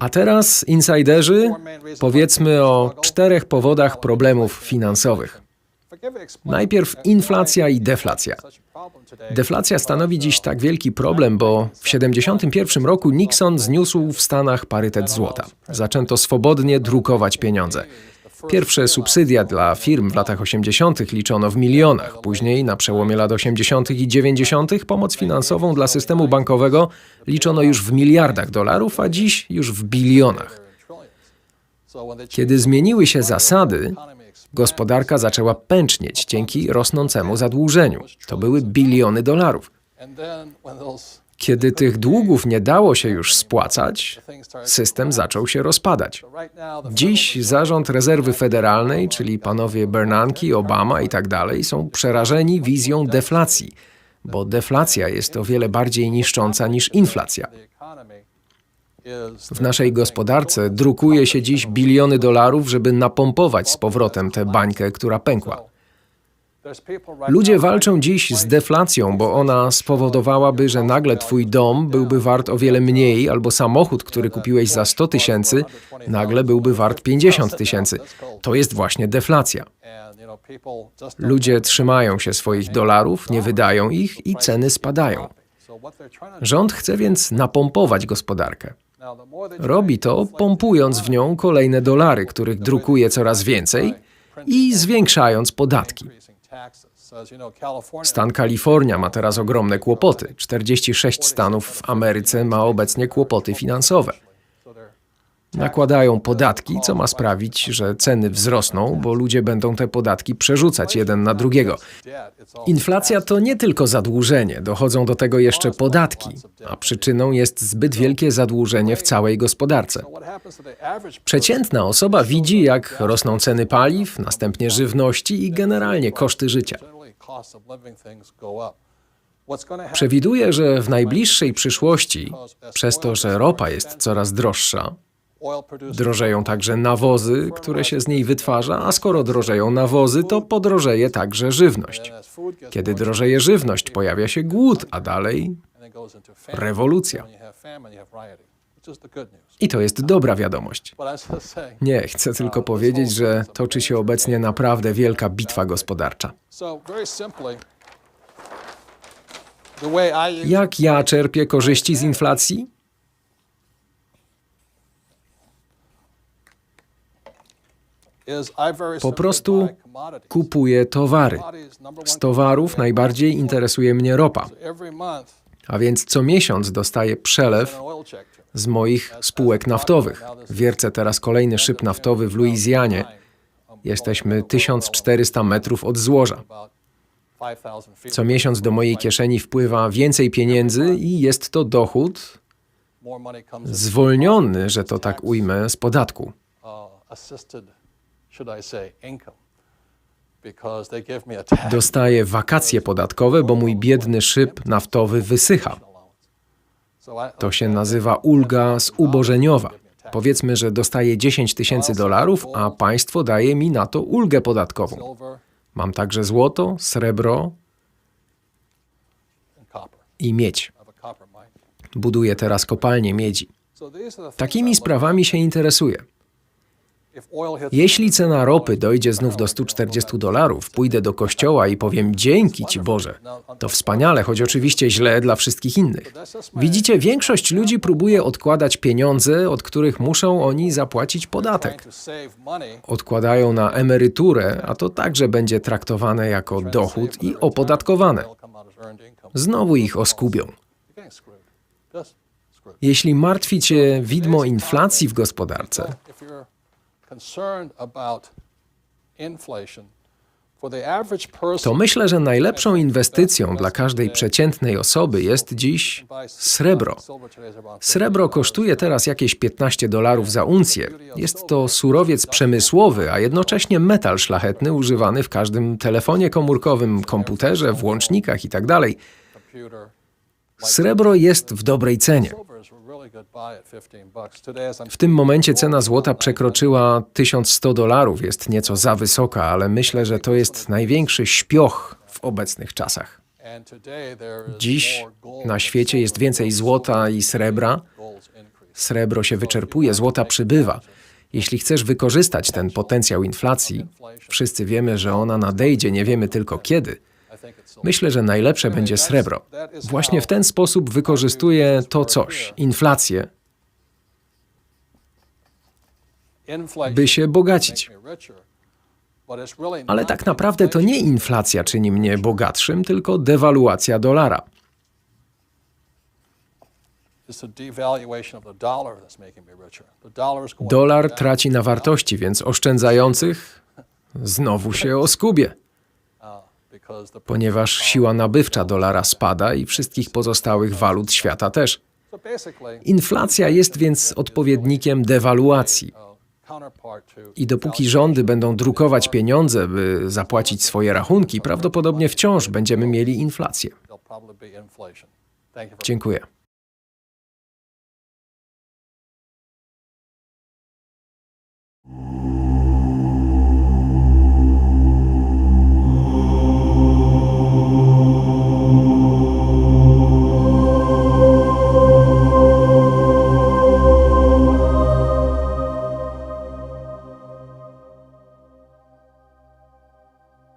A teraz, insiderzy, powiedzmy o czterech powodach problemów finansowych. Najpierw inflacja i deflacja. Deflacja stanowi dziś tak wielki problem, bo w 1971 roku Nixon zniósł w Stanach parytet złota. Zaczęto swobodnie drukować pieniądze. Pierwsze subsydia dla firm w latach 80. liczono w milionach. Później, na przełomie lat 80. i 90., pomoc finansową dla systemu bankowego liczono już w miliardach dolarów, a dziś już w bilionach. Kiedy zmieniły się zasady, gospodarka zaczęła pęcznieć dzięki rosnącemu zadłużeniu. To były biliony dolarów. Kiedy tych długów nie dało się już spłacać, system zaczął się rozpadać. Dziś zarząd rezerwy federalnej, czyli panowie Bernanke, Obama i tak dalej, są przerażeni wizją deflacji, bo deflacja jest o wiele bardziej niszcząca niż inflacja. W naszej gospodarce drukuje się dziś biliony dolarów, żeby napompować z powrotem tę bańkę, która pękła. Ludzie walczą dziś z deflacją, bo ona spowodowałaby, że nagle twój dom byłby wart o wiele mniej, albo samochód, który kupiłeś za 100 tysięcy, nagle byłby wart 50 tysięcy. To jest właśnie deflacja. Ludzie trzymają się swoich dolarów, nie wydają ich i ceny spadają. Rząd chce więc napompować gospodarkę. Robi to, pompując w nią kolejne dolary, których drukuje coraz więcej i zwiększając podatki. Stan Kalifornia ma teraz ogromne kłopoty. 46 stanów w Ameryce ma obecnie kłopoty finansowe. Nakładają podatki, co ma sprawić, że ceny wzrosną, bo ludzie będą te podatki przerzucać jeden na drugiego. Inflacja to nie tylko zadłużenie, dochodzą do tego jeszcze podatki, a przyczyną jest zbyt wielkie zadłużenie w całej gospodarce. Przeciętna osoba widzi, jak rosną ceny paliw, następnie żywności i generalnie koszty życia. Przewiduje, że w najbliższej przyszłości, przez to, że ropa jest coraz droższa, drożeją także nawozy, które się z niej wytwarza, a skoro drożeją nawozy, to podrożeje także żywność. Kiedy drożeje żywność, pojawia się głód, a dalej rewolucja. I to jest dobra wiadomość. Nie, chcę tylko powiedzieć, że toczy się obecnie naprawdę wielka bitwa gospodarcza. Jak ja czerpię korzyści z inflacji? Po prostu kupuję towary. Z towarów najbardziej interesuje mnie ropa. A więc co miesiąc dostaję przelew z moich spółek naftowych. Wiercę teraz kolejny szyb naftowy w Luizjanie. Jesteśmy 1400 metrów od złoża. Co miesiąc do mojej kieszeni wpływa więcej pieniędzy i jest to dochód zwolniony, że to tak ujmę, z podatku. Dostaję wakacje podatkowe, bo mój biedny szyb naftowy wysycha. To się nazywa ulga zubożeniowa. Powiedzmy, że dostaję 10 tysięcy dolarów, a państwo daje mi na to ulgę podatkową. Mam także złoto, srebro i miedź. Buduję teraz kopalnię miedzi. Takimi sprawami się interesuję. Jeśli cena ropy dojdzie znów do 140 dolarów, pójdę do kościoła i powiem dzięki Ci Boże. To wspaniale, choć oczywiście źle dla wszystkich innych. Widzicie, większość ludzi próbuje odkładać pieniądze, od których muszą oni zapłacić podatek. Odkładają na emeryturę, a to także będzie traktowane jako dochód i opodatkowane. Znowu ich oskubią. Jeśli martwi Cię widmo inflacji w gospodarce, to myślę, że najlepszą inwestycją dla każdej przeciętnej osoby jest dziś srebro. Srebro kosztuje teraz jakieś 15 dolarów za uncję. Jest to surowiec przemysłowy, a jednocześnie metal szlachetny używany w każdym telefonie komórkowym, komputerze, włącznikach itd. Srebro jest w dobrej cenie. W tym momencie cena złota przekroczyła 1100 dolarów. Jest nieco za wysoka, ale myślę, że to jest największy śpioch w obecnych czasach. Dziś na świecie jest więcej złota i srebra Srebro się wyczerpuje, złota przybywa. Jeśli chcesz wykorzystać ten potencjał inflacji, wszyscy wiemy, że ona nadejdzie, nie wiemy tylko kiedy. Myślę, że najlepsze będzie srebro. Właśnie w ten sposób wykorzystuje to coś, inflację, by się bogacić. Ale tak naprawdę to nie inflacja czyni mnie bogatszym, tylko dewaluacja dolara. Dolar traci na wartości, więc oszczędzających znowu się oskubie, ponieważ siła nabywcza dolara spada i wszystkich pozostałych walut świata też. Inflacja jest więc odpowiednikiem dewaluacji. I dopóki rządy będą drukować pieniądze, by zapłacić swoje rachunki, prawdopodobnie wciąż będziemy mieli inflację. Dziękuję.